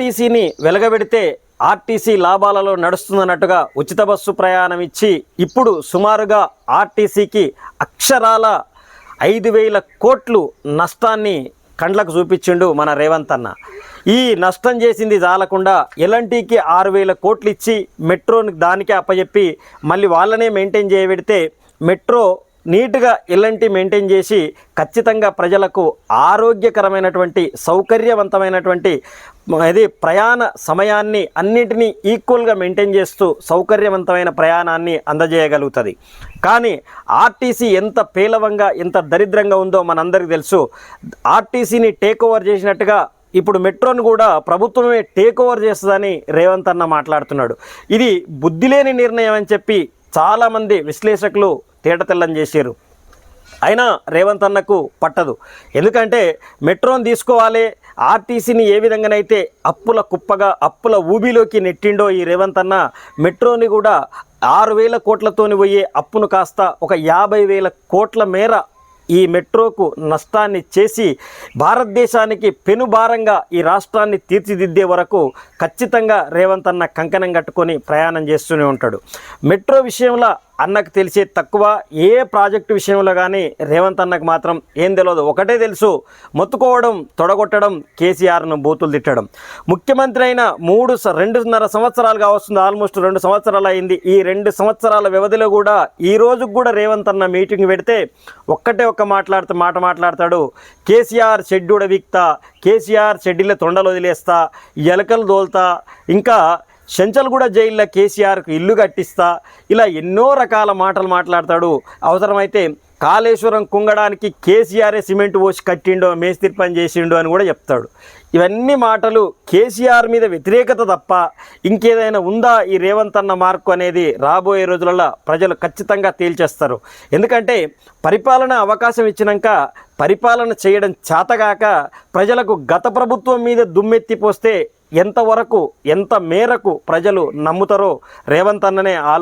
ఆర్టీసీని వెలగబెడితే ఆర్టీసీ లాభాలలో నడుస్తుందన్నట్టుగా ఉచిత బస్సు ప్రయాణం ఇచ్చి ఇప్పుడు సుమారుగా ఆర్టీసీకి అక్షరాల ఐదు వేల కోట్లు నష్టాన్ని కండ్లకు చూపించిండు మన రేవంత్ అన్న. ఈ నష్టం చేసింది చాలకుండా ఎలాంటికి ఆరు వేల కోట్లు ఇచ్చి మెట్రోని దానికే అప్పచెప్పి మళ్ళీ వాళ్ళనే మెయింటైన్ చేయబెడితే మెట్రో నీట్గా ఇలాంటి మెయింటైన్ చేసి ఖచ్చితంగా ప్రజలకు ఆరోగ్యకరమైనటువంటి సౌకర్యవంతమైనటువంటి ఇది ప్రయాణ సమయాన్ని అన్నింటినీ ఈక్వల్గా మెయింటైన్ చేస్తూ సౌకర్యవంతమైన ప్రయాణాన్ని అందజేయగలుగుతుంది. కానీ ఆర్టీసీ ఎంత పేలవంగా ఎంత దరిద్రంగా ఉందో మనందరికీ తెలుసు. ఆర్టీసీని టేక్ ఓవర్ చేసినట్టుగా ఇప్పుడు మెట్రోను కూడా ప్రభుత్వమే టేక్ ఓవర్ చేస్తుందని రేవంత్ అన్న మాట్లాడుతున్నాడు. ఇది బుద్ధి లేని నిర్ణయం అని చెప్పి చాలామంది విశ్లేషకులు తేటతెల్లం చేశారు. అయినా రేవంత్ అన్నకు పట్టదు. ఎందుకంటే మెట్రోని తీసుకోవాలి ఆర్టీసీని ఏ విధంగానైతే అప్పుల కుప్పగా అప్పుల ఊబిలోకి నెట్టిండో ఈ రేవంత్ అన్న మెట్రోని కూడా ఆరు వేల కోట్లతోని పోయే అప్పును కాస్త ఒక యాభై వేల కోట్ల మేర ఈ మెట్రోకు నష్టాన్ని చేసి భారతదేశానికి పెనుభారంగా ఈ రాష్ట్రాన్ని తీర్చిదిద్దే వరకు ఖచ్చితంగా రేవంత్ అన్న కంకణం కట్టుకొని ప్రయాణం చేస్తూనే ఉంటాడు. మెట్రో విషయంలో అన్నకు తెలిసే తక్కువ ఏ ప్రాజెక్టు విషయంలో కానీ రేవంత్ అన్నకు మాత్రం ఏం తెలియదు ఒకటే తెలుసు మొత్తుకోవడం తొడగొట్టడం కేసీఆర్ను బూతులు తిట్టడం. ముఖ్యమంత్రి అయిన మూడు స- రెండున్నర సంవత్సరాలుగా వస్తుంది ఆల్మోస్ట్ రెండు సంవత్సరాలు అయింది. ఈ రెండు సంవత్సరాల వ్యవధిలో కూడా ఈ రోజుకు కూడా రేవంత్ అన్న మీటింగ్ పెడితే ఒక్కటే ఒక్క మాట్లాడుతూ మాట మాట్లాడతాడు. కేసీఆర్ షెడ్యూడ వీక్తా కేసీఆర్ షెడ్యూళ్ళ తొండలు వదిలేస్తా ఎలకలు దోల్తా ఇంకా చెంచల్గూడ జైల్లో కేసీఆర్కు ఇల్లు కట్టిస్తా ఇలా ఎన్నో రకాల మాటలు మాట్లాడతాడు. అవసరమైతే కాళేశ్వరం కుంగడానికి కేసీఆరే సిమెంట్ పోసి కట్టిండో మేస్త్రి పని చేసిండో అని కూడా చెప్తాడు. ఇవన్నీ మాటలు కేసీఆర్ మీద వ్యతిరేకత తప్ప ఇంకేదైనా ఉందా ఈ రేవంత్ అన్న మార్కు అనేది రాబోయే రోజులలో ప్రజలు ఖచ్చితంగా తేల్చేస్తారు. ఎందుకంటే పరిపాలన అవకాశం ఇచ్చినాక పరిపాలన చేయడం చేతగాక ప్రజలకు గత ప్రభుత్వం మీద దుమ్మెత్తి పోస్తే ఎంతవరకు ఎంత మేరకు ప్రజలు నమ్ముతారో రేవంత్ అన్ననే ఆలో